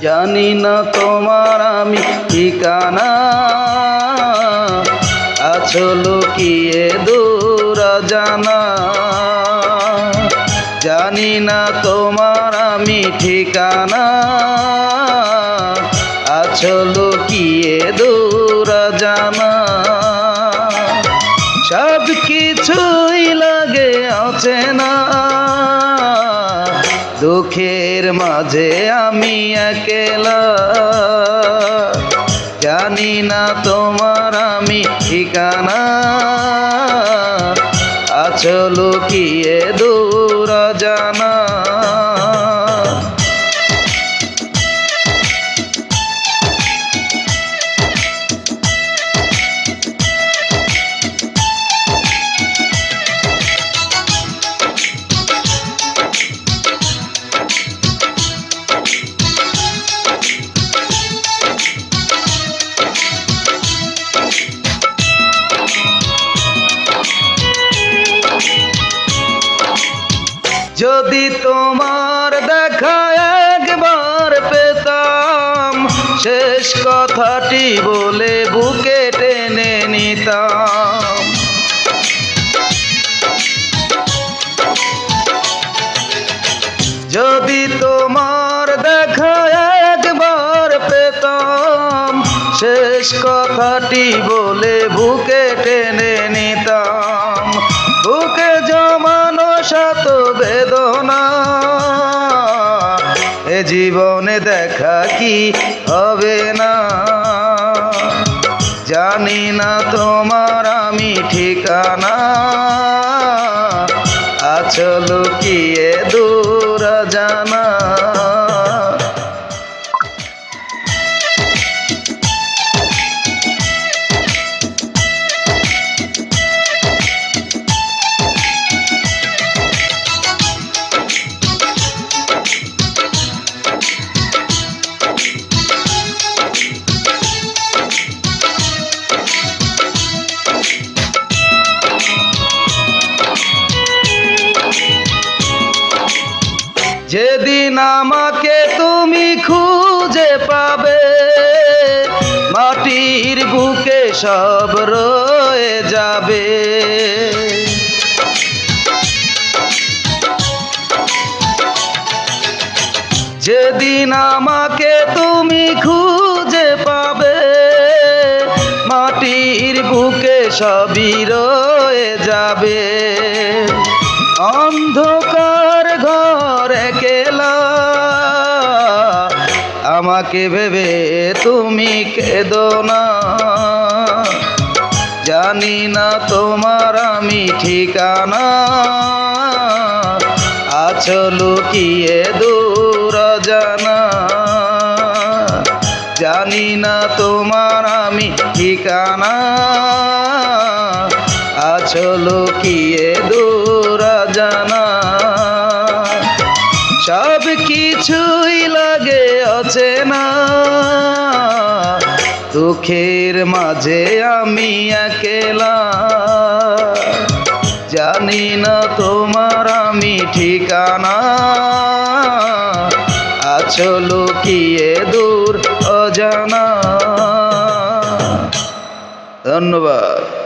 জানি না তোমার আমি ঠিকানা। আছো লুকিয়ে দূর জানা জানি না তোমার আমি ঠিকানা। আছো লুকিয়ে দূর জানা সব কিছুই লাগে অচেনা। দুঃখের মাঝে আমি একেলা। জানি না তোমার আমি ঠিকানা। আছো লুকিয়ে দূর জানা যদি তোমার দেখা একবার পেতাম, শেষ কথাটি বলে বুকে টেনে নিতাম। যদি তোমার দেখা একবার পেতাম, শেষ কথাটি বলে বুকে টেনে নিতাম। জীবনে দেখা কি হবে না? জানি না তোমার আমি ঠিকানা। আছো লুকিয়ে দূর জানা। আমাকে তুমি খুঁজে পাবে। মাটির বুকে সব রয়ে যাবে। যেদিন আমাকে তুমি খুঁজে পাবে, মাটির বুকে সবই রয়ে যাবে। অন্ধকার আমাকে ভেবে তুমি কেঁদো না। জানি না তোমার আমি ঠিকানা। আছো লুকিয়ে দূর জানা জানি না তোমার আমি ঠিকানা। আছো লুকিয়ে দূর জানা কিছুই লাগে অচেনা। দুঃখের মাঝে আমি একেলা। জানি না তোমার আমি ঠিকানা। আছো লুকিয়ে দূর অজানা। ধন্যবাদ।